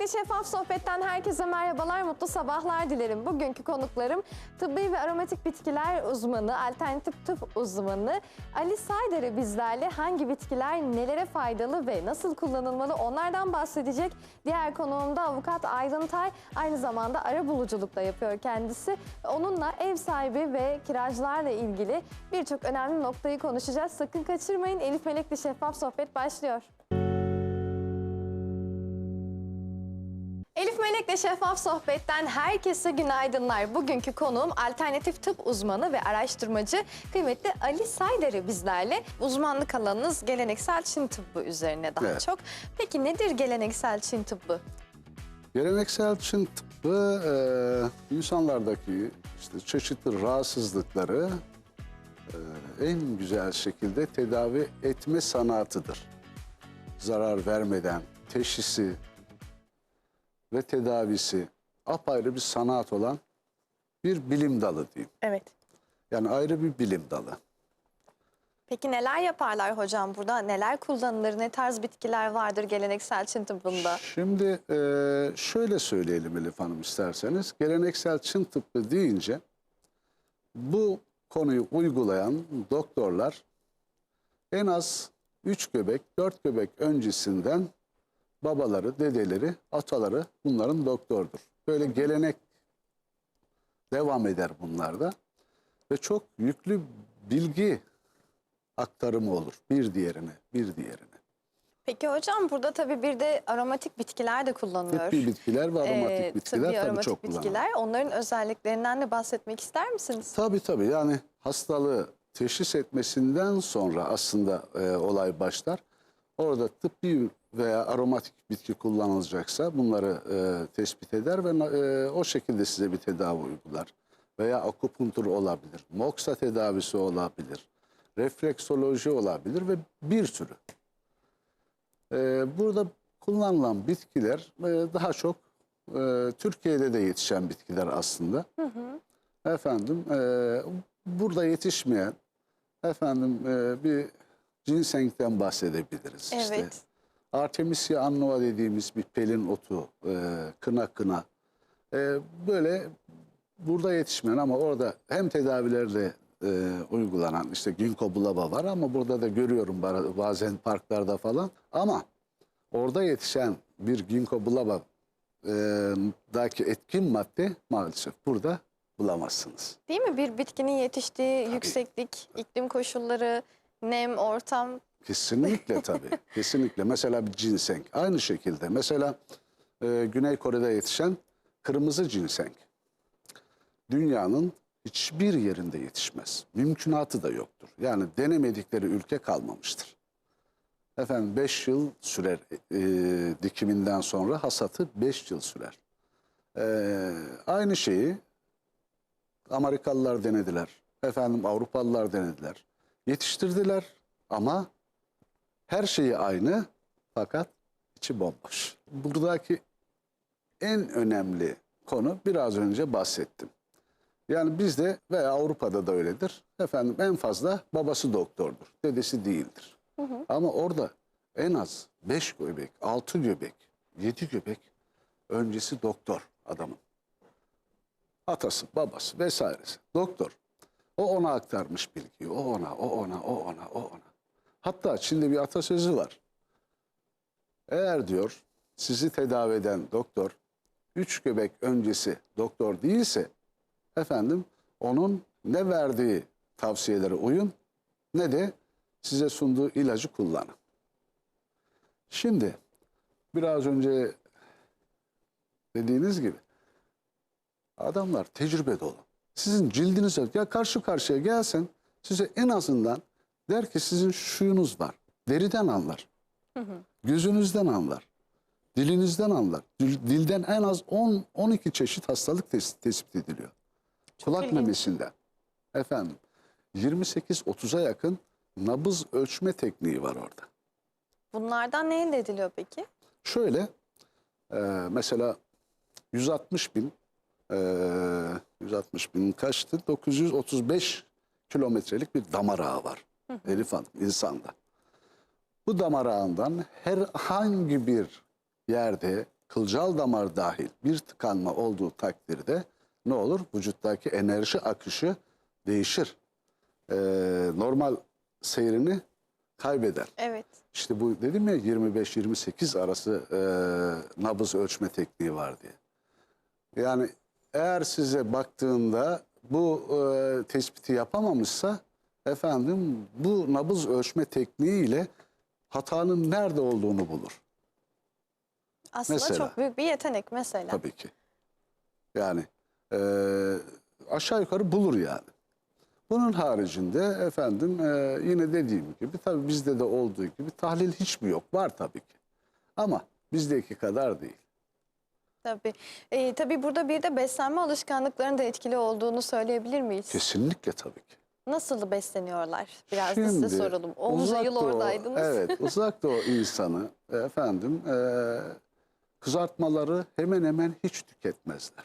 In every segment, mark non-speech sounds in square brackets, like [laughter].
Melek'le Şeffaf Sohbet'ten herkese merhabalar, mutlu sabahlar dilerim. Bugünkü konuklarım tıbbi ve aromatik bitkiler uzmanı, alternatif tıp uzmanı Ali Saydar'ı bizlerle hangi bitkiler nelere faydalı ve nasıl kullanılmalı onlardan bahsedecek. Diğer konuğum da avukat Aydın Tay, aynı zamanda ara buluculuk da yapıyor kendisi. Onunla ev sahibi ve kiracılarla ilgili birçok önemli noktayı konuşacağız. Sakın kaçırmayın, Elif Melek'le Şeffaf Sohbet başlıyor. Melek'le Şeffaf Sohbet'ten herkese günaydınlar. Bugünkü konuğum alternatif tıp uzmanı ve araştırmacı kıymetli Ali Saydar'ı bizlerle. Uzmanlık alanınız geleneksel Çin tıbbı üzerine daha Evet. çok. Peki nedir geleneksel Çin tıbbı? Geleneksel Çin tıbbı e, insanlardaki işte çeşitli rahatsızlıkları e, en güzel şekilde tedavi etme sanatıdır. Zarar vermeden teşhisi ve tedavisi apayrı bir sanat olan bir bilim dalı diyeyim. Evet. Yani ayrı bir bilim dalı. Peki neler yaparlar hocam burada? Neler kullanılır? Ne tarz bitkiler vardır geleneksel Çin tıbbında? Şimdi e, şöyle söyleyelim Elif Hanım isterseniz. Geleneksel Çin tıbbı deyince bu konuyu uygulayan doktorlar en az 3 göbek, 4 göbek öncesinden babaları, dedeleri, ataları bunların doktordur. Böyle gelenek devam eder bunlarda ve çok yüklü bilgi aktarımı olur bir diğerine, bir diğerine. Peki hocam burada tabii bir de aromatik bitkiler de kullanılıyor. Tıbbi bitkiler ve aromatik Ee, bitkiler tabii aromatik çok kullanılır. bitkiler. Onların özelliklerinden de bahsetmek ister misiniz? Tabii tabii yani hastalığı teşhis etmesinden sonra aslında e, olay başlar. Orada tıbbi veya aromatik bitki kullanılacaksa bunları e, tespit eder ve e, o şekilde size bir tedavi uygular. Veya akupunktur olabilir, moksa tedavisi olabilir, refleksoloji olabilir ve bir sürü. E, burada kullanılan bitkiler e, daha çok e, Türkiye'de de yetişen bitkiler aslında. Efendim e, burada yetişmeyen efendim e, bir ginsengden bahsedebiliriz. işte. Artemisia annua dediğimiz bir pelin otu, e, kına kına. E, böyle burada yetişmeyen ama orada hem tedavilerde e, uygulanan işte ginkgo biloba var ama burada da görüyorum ba- bazen parklarda falan. Ama orada yetişen bir ginkgo biloba e, daki etkin madde maalesef burada bulamazsınız. Değil mi? Bir bitkinin yetiştiği yükseklik, iklim koşulları, nem, ortam. Kesinlikle tabii. [laughs] Kesinlikle. Mesela bir ginseng. Aynı şekilde. Mesela e, Güney Kore'de yetişen kırmızı ginseng. Dünyanın hiçbir yerinde yetişmez. Mümkünatı da yoktur. Yani denemedikleri ülke kalmamıştır. Efendim 5 yıl sürer e, dikiminden sonra hasatı 5 yıl sürer. E, aynı şeyi Amerikalılar denediler. Efendim Avrupalılar denediler. Yetiştirdiler ama her şeyi aynı fakat içi bomboş. Buradaki en önemli konu biraz önce bahsettim. Yani bizde veya Avrupa'da da öyledir. Efendim en fazla babası doktordur, dedesi değildir. Ama orada en az 5 göbek, 6 göbek, 7 göbek öncesi doktor adamın. Atası, babası vesairesi. Doktor. O ona aktarmış bilgiyi. O ona, o ona, o ona, o ona. Hatta Çin'de bir atasözü var. Eğer diyor sizi tedavi eden doktor üç göbek öncesi doktor değilse efendim onun ne verdiği tavsiyelere uyun ne de size sunduğu ilacı kullanın. Şimdi biraz önce dediğiniz gibi adamlar tecrübe dolu. Sizin cildinize ya karşı karşıya gelsen size en azından der ki sizin şuyunuz var. Deriden anlar. Gözünüzden anlar. Dilinizden anlar. Dil- Dilden en az 10 12 çeşit hastalık tes- tespit ediliyor. Kulak ilginç. memesinden. Efendim 28-30'a yakın nabız ölçme tekniği var orada. Bunlardan ne elde ediliyor peki? Şöyle e, mesela 160 bin e, 160 bin kaçtı? 935 kilometrelik bir damar ağı var. Elif Hanım insanda. Bu damar ağından herhangi bir yerde kılcal damar dahil bir tıkanma olduğu takdirde ne olur? Vücuttaki enerji akışı değişir. Ee, normal seyrini kaybeder. Evet. İşte bu dedim ya 25-28 arası e, nabız ölçme tekniği var diye. Yani eğer size baktığında bu e, tespiti yapamamışsa efendim bu nabız ölçme tekniğiyle hatanın nerede olduğunu bulur. Aslında Mesela. çok büyük bir yetenek mesela. Tabii ki. Yani e, aşağı yukarı bulur yani. Bunun haricinde efendim e, yine dediğim gibi tabii bizde de olduğu gibi tahlil hiç mi yok? Var tabii ki. Ama bizdeki kadar değil. Tabii. Ee, tabii burada bir de beslenme alışkanlıklarının da etkili olduğunu söyleyebilir miyiz? Kesinlikle tabii ki. Nasıl besleniyorlar? Biraz da size soralım. Onca yıl doğu- oradaydınız. Evet, [laughs] uzak doğu insanı efendim e, kızartmaları hemen hemen hiç tüketmezler.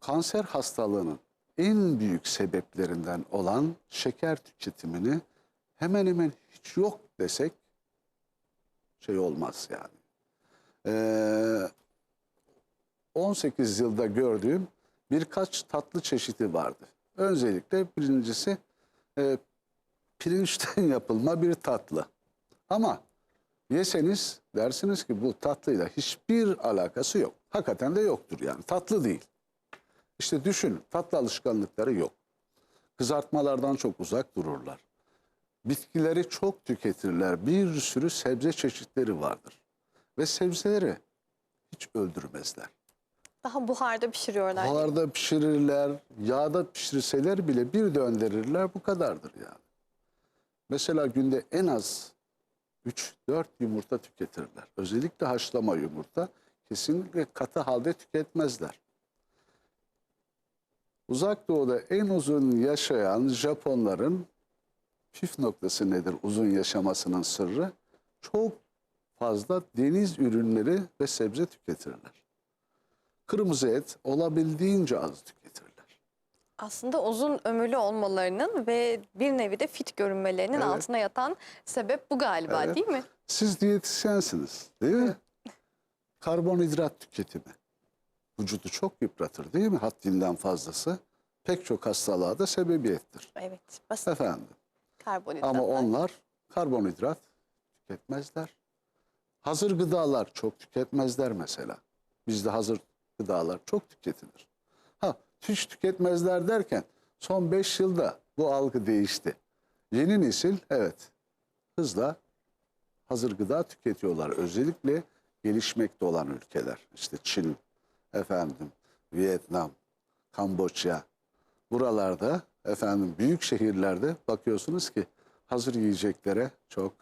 Kanser hastalığının en büyük sebeplerinden olan şeker tüketimini hemen hemen hiç yok desek şey olmaz yani. Ee, 18 yılda gördüğüm birkaç tatlı çeşidi vardı. Öncelikle birincisi e, pirinçten [laughs] yapılma bir tatlı. Ama yeseniz dersiniz ki bu tatlıyla hiçbir alakası yok. Hakikaten de yoktur yani tatlı değil. İşte düşün tatlı alışkanlıkları yok. Kızartmalardan çok uzak dururlar. Bitkileri çok tüketirler. Bir sürü sebze çeşitleri vardır. Ve sebzeleri hiç öldürmezler. Daha buharda pişiriyorlar. Buharda pişirirler, yağda pişirseler bile bir döndürürler bu kadardır yani. Mesela günde en az 3-4 yumurta tüketirler. Özellikle haşlama yumurta kesinlikle katı halde tüketmezler. Uzak Doğu'da en uzun yaşayan Japonların püf noktası nedir uzun yaşamasının sırrı? Çok fazla deniz ürünleri ve sebze tüketirler. Kırmızı et olabildiğince az tüketirler. Aslında uzun ömürlü olmalarının ve bir nevi de fit görünmelerinin Evet. altına yatan sebep bu galiba Evet. değil mi? Siz diyetisyensiniz değil mi? Karbonhidrat tüketimi. Vücudu çok yıpratır değil mi? Haddinden fazlası. Pek çok hastalığa da sebebiyettir. Evet. Basit Efendim. karbonhidratlar. Ama onlar karbonhidrat tüketmezler. Hazır gıdalar çok tüketmezler mesela. Bizde hazır gıdalar çok tüketilir. Ha hiç tüketmezler derken son 5 yılda bu algı değişti. Yeni nesil evet hızla hazır gıda tüketiyorlar. Özellikle gelişmekte olan ülkeler. İşte Çin, efendim, Vietnam, Kamboçya. Buralarda efendim büyük şehirlerde bakıyorsunuz ki hazır yiyeceklere çok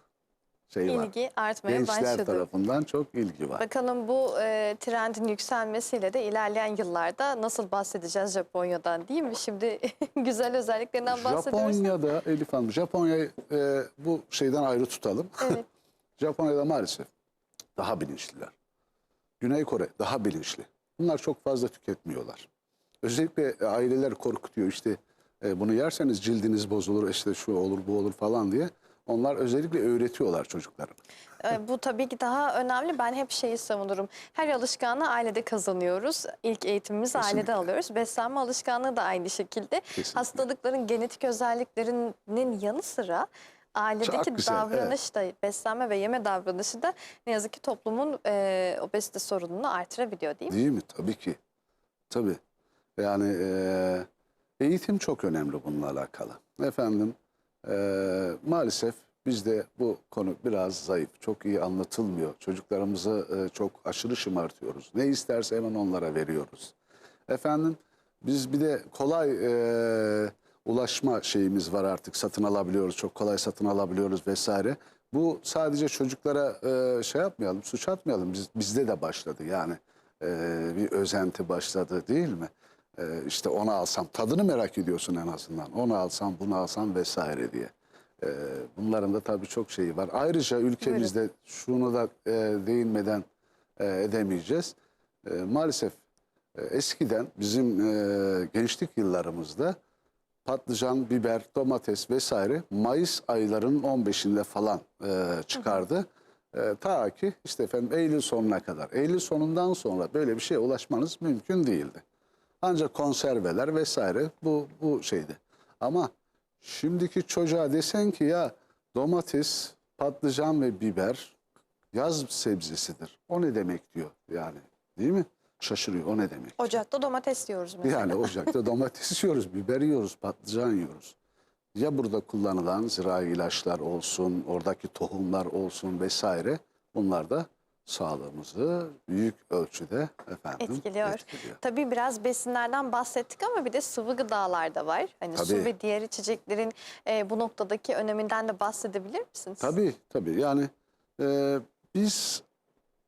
şey var. ilgi artmaya Gençler başladı. tarafından çok ilgi var. Bakalım bu e, trendin yükselmesiyle de ilerleyen yıllarda nasıl bahsedeceğiz Japonya'dan değil mi? Şimdi [laughs] güzel özelliklerinden bahsediyoruz. Japonya'da Elif Hanım, Japonya'yı e, bu şeyden ayrı tutalım. [laughs] Evet. Japonya'da maalesef daha bilinçliler. Güney Kore daha bilinçli. Bunlar çok fazla tüketmiyorlar. Özellikle aileler korkutuyor işte e, bunu yerseniz cildiniz bozulur işte şu olur bu olur falan diye. Onlar özellikle öğretiyorlar çocuklara. E, bu tabii ki daha önemli. Ben hep şeyi savunurum. Her alışkanlığı ailede kazanıyoruz. İlk eğitimimizi Kesinlikle. ailede alıyoruz. Beslenme alışkanlığı da aynı şekilde. Kesinlikle. Hastalıkların genetik özelliklerinin yanı sıra ailedeki güzel, davranış da beslenme ve yeme davranışı da ne yazık ki toplumun e, obezite sorununu artırabiliyor değil mi? Değil mi? Tabii ki. Tabii. Yani e, eğitim çok önemli bununla alakalı. Efendim e, maalesef bizde bu konu biraz zayıf. Çok iyi anlatılmıyor. Çocuklarımızı e, çok aşırı şımartıyoruz. Ne isterse hemen onlara veriyoruz. Efendim biz bir de kolay e, ulaşma şeyimiz var artık. Satın alabiliyoruz. Çok kolay satın alabiliyoruz vesaire. Bu sadece çocuklara e, şey yapmayalım, suç atmayalım. Biz, bizde de başladı yani. E, bir özenti başladı değil mi? E, işte onu alsam, tadını merak ediyorsun en azından. Onu alsam, bunu alsam vesaire diye. E, bunların da tabii çok şeyi var. Ayrıca ülkemizde şunu da e, değinmeden e, edemeyeceğiz. E, maalesef e, eskiden bizim e, gençlik yıllarımızda patlıcan, biber, domates vesaire Mayıs aylarının 15'inde falan e, çıkardı. E, ta ki işte efendim Eylül sonuna kadar. Eylül sonundan sonra böyle bir şeye ulaşmanız mümkün değildi. Ancak konserveler vesaire bu bu şeydi. Ama şimdiki çocuğa desen ki ya domates, patlıcan ve biber yaz sebzesidir. O ne demek diyor yani değil mi? Şaşırıyor o ne demek? Ocakta domates yiyoruz mesela. Yani ocakta domates [laughs] yiyoruz, biber yiyoruz, patlıcan yiyoruz. Ya burada kullanılan zirai ilaçlar olsun, oradaki tohumlar olsun vesaire bunlar da sağlığımızı büyük ölçüde efendim Etkiliyor. etkiliyor. Tabii biraz besinlerden bahsettik ama bir de sıvı gıdalar da var. Hani su Tabii. ve diğer içeceklerin e, bu noktadaki öneminden de bahsedebilir misiniz? Tabii tabii yani e, biz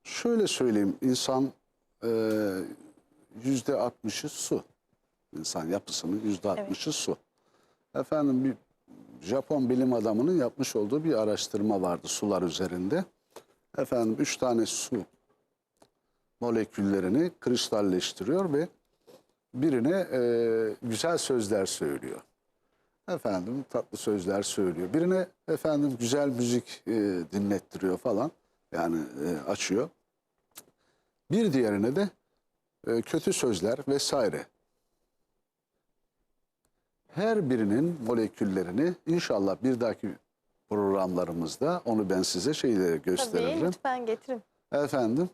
şöyle söyleyeyim insan e, yüzde altmışı su. İnsan yapısının yüzde altmışı su. Efendim bir Japon bilim adamının yapmış olduğu bir araştırma vardı sular üzerinde. Efendim üç tane su moleküllerini kristalleştiriyor ve birine e, güzel sözler söylüyor. Efendim tatlı sözler söylüyor. Birine efendim güzel müzik e, dinlettiriyor falan. Yani e, açıyor. Bir diğerine de e, kötü sözler vesaire. Her birinin moleküllerini inşallah bir dahaki programlarımızda onu ben size şeyleri Tabii gösteririm. lütfen getirin. Efendim,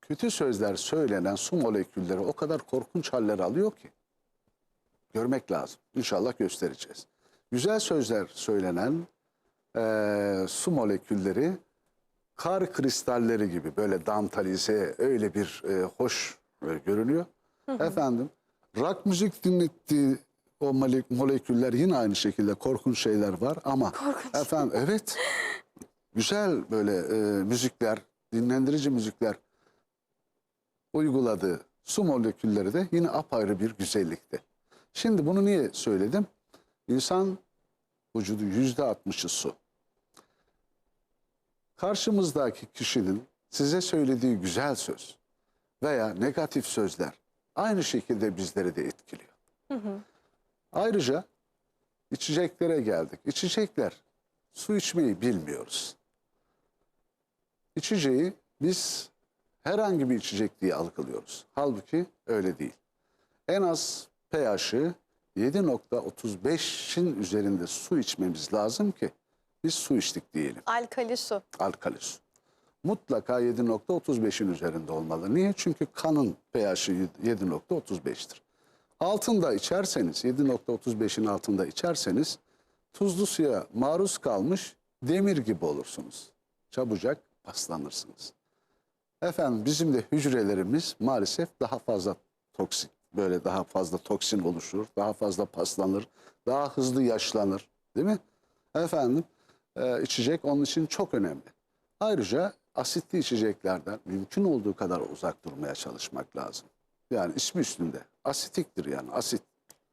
kötü sözler söylenen su molekülleri o kadar korkunç haller alıyor ki. Görmek lazım. İnşallah göstereceğiz. Güzel sözler söylenen eee, su molekülleri kar kristalleri gibi böyle dantalize öyle bir eee, hoş e, görünüyor. Efendim, rock müzik dinlettiği o mole- moleküller yine aynı şekilde korkunç şeyler var ama efendim evet güzel böyle e, müzikler, dinlendirici müzikler uyguladığı su molekülleri de yine apayrı bir güzellikte. Şimdi bunu niye söyledim? İnsan vücudu yüzde altmışı su. Karşımızdaki kişinin size söylediği güzel söz veya negatif sözler aynı şekilde bizleri de etkiliyor. Ayrıca içeceklere geldik. İçecekler su içmeyi bilmiyoruz. İçeceği biz herhangi bir içecek diye algılıyoruz. Halbuki öyle değil. En az pH'ı 7.35'in üzerinde su içmemiz lazım ki biz su içtik diyelim. Alkali su. Alkali su. Mutlaka 7.35'in üzerinde olmalı. Niye? Çünkü kanın pH'i 7.35'tir. Altında içerseniz, 7.35'in altında içerseniz tuzlu suya maruz kalmış demir gibi olursunuz. Çabucak paslanırsınız. Efendim bizim de hücrelerimiz maalesef daha fazla toksik, böyle daha fazla toksin oluşur, daha fazla paslanır, daha hızlı yaşlanır. Değil mi? Efendim e, içecek onun için çok önemli. Ayrıca asitli içeceklerden mümkün olduğu kadar uzak durmaya çalışmak lazım. Yani ismi üstünde. Asitiktir yani asit.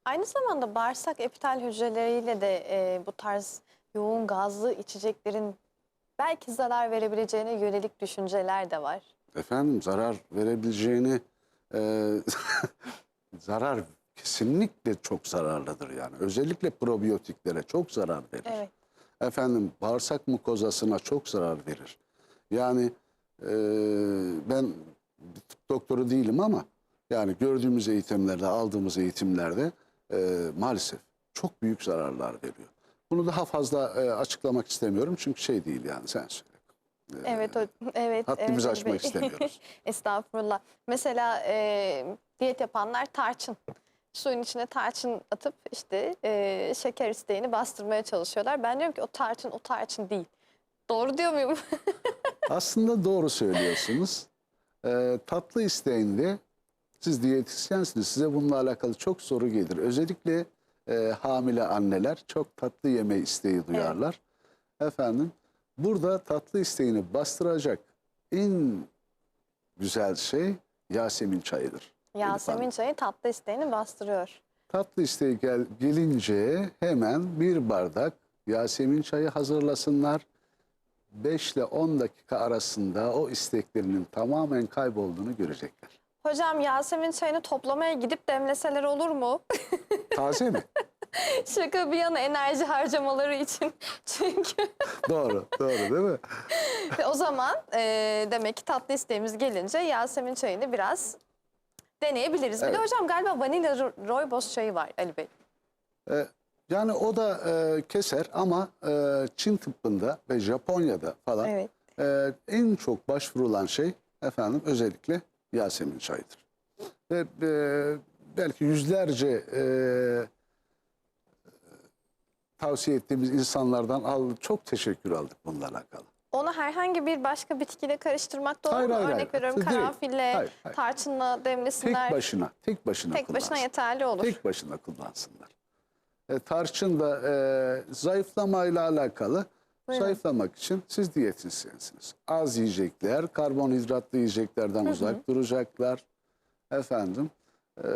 Aynı zamanda bağırsak epitel hücreleriyle de e, bu tarz yoğun gazlı içeceklerin belki zarar verebileceğine yönelik düşünceler de var. Efendim zarar verebileceğini e, [laughs] zarar kesinlikle çok zararlıdır yani. Özellikle probiyotiklere çok zarar verir. Evet. Efendim bağırsak mukozasına çok zarar verir. Yani e, ben doktoru değilim ama yani gördüğümüz eğitimlerde, aldığımız eğitimlerde e, maalesef çok büyük zararlar veriyor. Bunu daha fazla e, açıklamak istemiyorum çünkü şey değil yani sen söyle. Evet, o, evet. Haddimizi evet, aşmak istemiyoruz. [laughs] Estağfurullah. Mesela e, diyet yapanlar tarçın. Suyun içine tarçın atıp işte e, şeker isteğini bastırmaya çalışıyorlar. Ben diyorum ki o tarçın o tarçın değil. Doğru diyor muyum? [laughs] Aslında doğru söylüyorsunuz. Ee, tatlı isteğinde siz diyetisyensiniz. Size bununla alakalı çok soru gelir. Özellikle e, hamile anneler çok tatlı yeme isteği duyarlar. Efendim burada tatlı isteğini bastıracak en güzel şey Yasemin çayıdır. Elif. Yasemin çayı tatlı isteğini bastırıyor. Tatlı isteği gel, gelince hemen bir bardak Yasemin çayı hazırlasınlar. 5 ile 10 dakika arasında o isteklerinin tamamen kaybolduğunu görecekler. Hocam Yasemin çayını toplamaya gidip demleseler olur mu? [laughs] Taze mi? Şaka bir yana enerji harcamaları için. [laughs] Çünkü doğru, doğru değil mi? o zaman e, demek ki tatlı isteğimiz gelince Yasemin çayını biraz deneyebiliriz. Bir de Evet. hocam galiba vanilya ro- rooibos çayı var Ali Bey. Ee, yani o da e, keser ama e, Çin tıbbında ve Japonya'da falan Evet. e, en çok başvurulan şey efendim özellikle Yasemin çayıdır. Ve e, belki yüzlerce e, tavsiye ettiğimiz insanlardan al, çok teşekkür aldık bununla alakalı. Onu herhangi bir başka bitkiyle karıştırmak olur Hayır, mu? hayır, Örnek hayır. veriyorum Direkt. karanfille, Hayır, hayır. tarçınla Tek demlesinler. başına, tek başına Tek başına yeterli olur. Tek başına kullansınlar. E, tarçın da e, zayıflamayla alakalı. Buyurun. Zayıflamak için siz diyetisyensiniz. Az yiyecekler, karbonhidratlı yiyeceklerden uzak duracaklar. Efendim, e,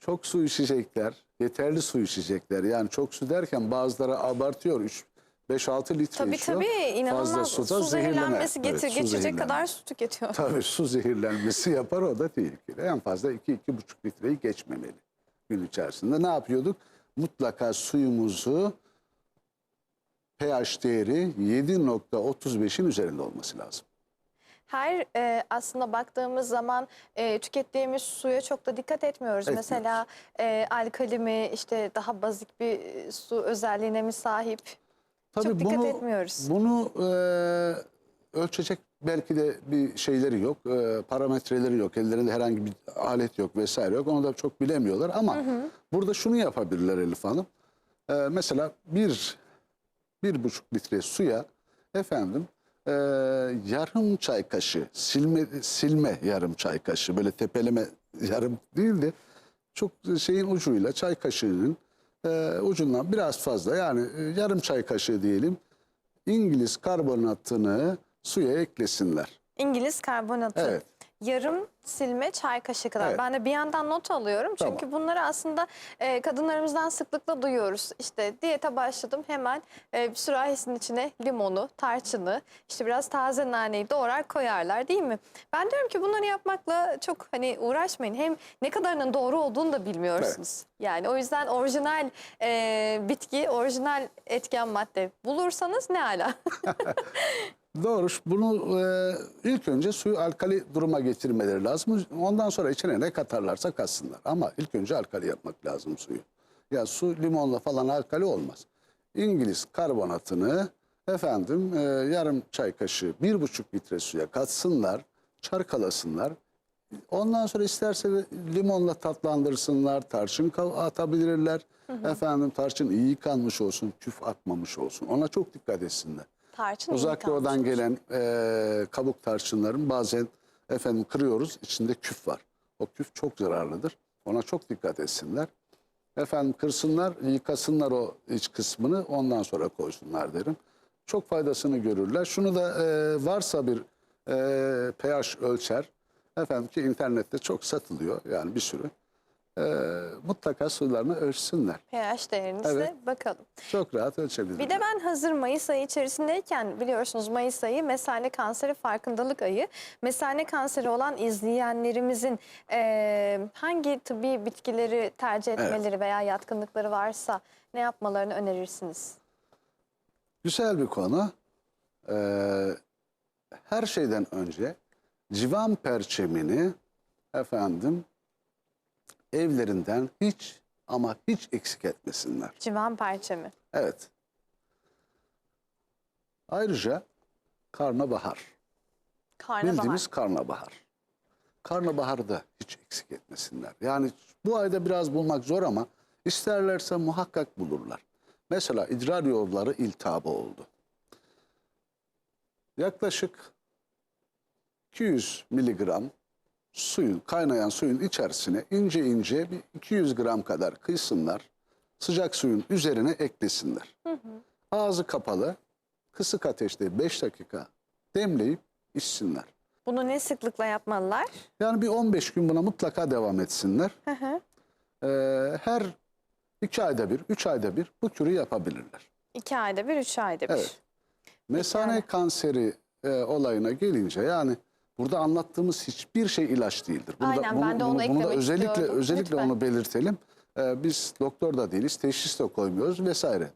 çok su içecekler, yeterli su içecekler. Yani çok su derken bazıları abartıyor. 3 5-6 litre Tabii içiyor. tabii inanılmaz Fazla su, suda zehirlene- zehirlenmesi Evet, getir, su geçecek zehirlenme. kadar su tüketiyor. Tabii su zehirlenmesi yapar o da tehlikeli. En fazla 2-2,5 litreyi geçmemeli gün içerisinde. Ne yapıyorduk? Mutlaka suyumuzu pH değeri 7.35'in üzerinde olması lazım. Her e, aslında baktığımız zaman e, tükettiğimiz suya çok da dikkat etmiyoruz. Etmiyoruz. Mesela e, alkali mi işte daha bazik bir e, su özelliğine mi sahip? çok dikkat etmiyoruz. Bunu e, ölçecek belki de bir şeyleri yok, e, parametreleri yok, ellerinde herhangi bir alet yok vesaire yok. Onu da çok bilemiyorlar ama burada şunu yapabilirler Elif Hanım. E, mesela bir, bir buçuk litre suya efendim e, yarım çay kaşığı, silme, silme yarım çay kaşığı, böyle tepeleme yarım değil de çok şeyin ucuyla çay kaşığının e, ucundan biraz fazla yani e, yarım çay kaşığı diyelim İngiliz karbonatını suya eklesinler. İngiliz karbonatı. Evet. Yarım silme çay kaşığı kadar. Evet. Ben de bir yandan not alıyorum. Çünkü Tamam. bunları aslında e, kadınlarımızdan sıklıkla duyuyoruz. İşte diyete başladım hemen e, sürahisinin içine limonu, tarçını, işte biraz taze naneyi doğrar koyarlar değil mi? Ben diyorum ki bunları yapmakla çok hani uğraşmayın. Hem ne kadarının doğru olduğunu da bilmiyorsunuz. Yani o yüzden orijinal e, bitki, orijinal etken madde bulursanız ne ala. [laughs] Doğru. Bunu e, ilk önce suyu alkali duruma getirmeleri lazım. Ondan sonra içine ne katarlarsa katsınlar. Ama ilk önce alkali yapmak lazım suyu. Ya su limonla falan alkali olmaz. İngiliz karbonatını efendim e, yarım çay kaşığı, bir buçuk litre suya katsınlar, çarkalasınlar. Ondan sonra isterse de limonla tatlandırsınlar, tarçın atabilirler. Efendim tarçın iyi yıkanmış olsun, küf atmamış olsun. Ona çok dikkat etsinler. Tarçın Uzak doğudan gelen e, kabuk tarçınların bazen efendim kırıyoruz içinde küf var. O küf çok zararlıdır. Ona çok dikkat etsinler. Efendim kırsınlar, yıkasınlar o iç kısmını ondan sonra koysunlar derim. Çok faydasını görürler. Şunu da e, varsa bir e, pH ölçer. Efendim ki internette çok satılıyor yani bir sürü. E, mutlaka sularını ölçsünler. pH değerinize Evet. bakalım. Çok rahat ölçebilirler. Bir de ben hazır Mayıs ayı içerisindeyken biliyorsunuz Mayıs ayı mesane kanseri farkındalık ayı. Mesane kanseri olan izleyenlerimizin eee, hangi tıbbi bitkileri tercih etmeleri veya yatkınlıkları varsa ne yapmalarını önerirsiniz? Güzel bir konu. Ee, her şeyden önce civan perçemini efendim evlerinden hiç ama hiç eksik etmesinler. Civan perçemi. Evet. Ayrıca karnabahar. Karnabahar. Bildiğimiz karnabahar. Karnabaharı da hiç eksik etmesinler. Yani bu ayda biraz bulmak zor ama isterlerse muhakkak bulurlar. Mesela idrar yolları iltihabı oldu. Yaklaşık 200 miligram suyun, kaynayan suyun içerisine ince ince bir 200 gram kadar kıysınlar. Sıcak suyun üzerine eklesinler. Ağzı kapalı, kısık ateşte 5 dakika demleyip içsinler. Bunu ne sıklıkla yapmalılar? Yani bir 15 gün buna mutlaka devam etsinler. Hı hı. Ee, her iki ayda bir, üç ayda bir bu türü yapabilirler. İki ayda bir, üç ayda bir. Evet. Mesane kanseri e, olayına gelince yani Burada anlattığımız hiçbir şey ilaç değildir. Burada, Aynen, ben de onu bunu da eklemek özellikle istiyordum. özellikle Lütfen. onu belirtelim. Ee, biz doktor da değiliz, teşhis de koymuyoruz vesaire.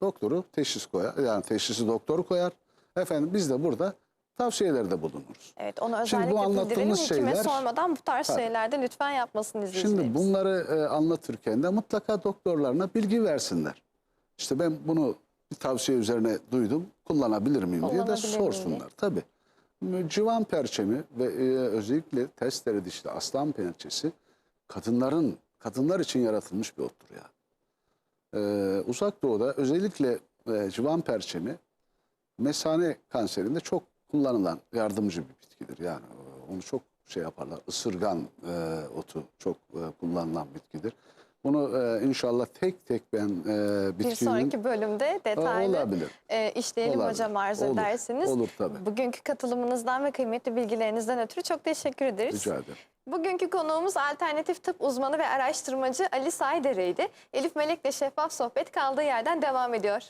Doktoru teşhis koyar, yani teşhisi doktor koyar. Efendim biz de burada tavsiyelerde bulunuruz. Evet onu Şimdi bu özellikle anlattığımız. Hekime şeyler- sormadan bu tarz Tabii. şeylerde lütfen yapmasını izleyicilerimiz. Şimdi bunları e, anlatırken de mutlaka doktorlarına bilgi versinler. İşte ben bunu bir tavsiye üzerine duydum, kullanabilir miyim diye de sorsunlar. Tabii. Civan perçemi ve e, özellikle testere dişli aslan pençesi kadınların, kadınlar için yaratılmış bir ottur ya. Ee, uzak doğuda özellikle e, civan perçemi mesane kanserinde çok kullanılan yardımcı bir bitkidir. Yani e, onu çok şey yaparlar. Isırgan e, otu çok e, kullanılan bitkidir. Bunu e, inşallah tek tek ben e, bir bitkinin sonraki bölümde detaylı olabilir. e, işleyelim Olabilir. hocam arzu Olur. ederseniz. Olur tabii. Bugünkü katılımınızdan ve kıymetli bilgilerinizden ötürü çok teşekkür ederiz. Rica ederim. Bugünkü konuğumuz alternatif tıp uzmanı ve araştırmacı Ali Saydere'ydi. Elif Melek'le şeffaf sohbet kaldığı yerden devam ediyor.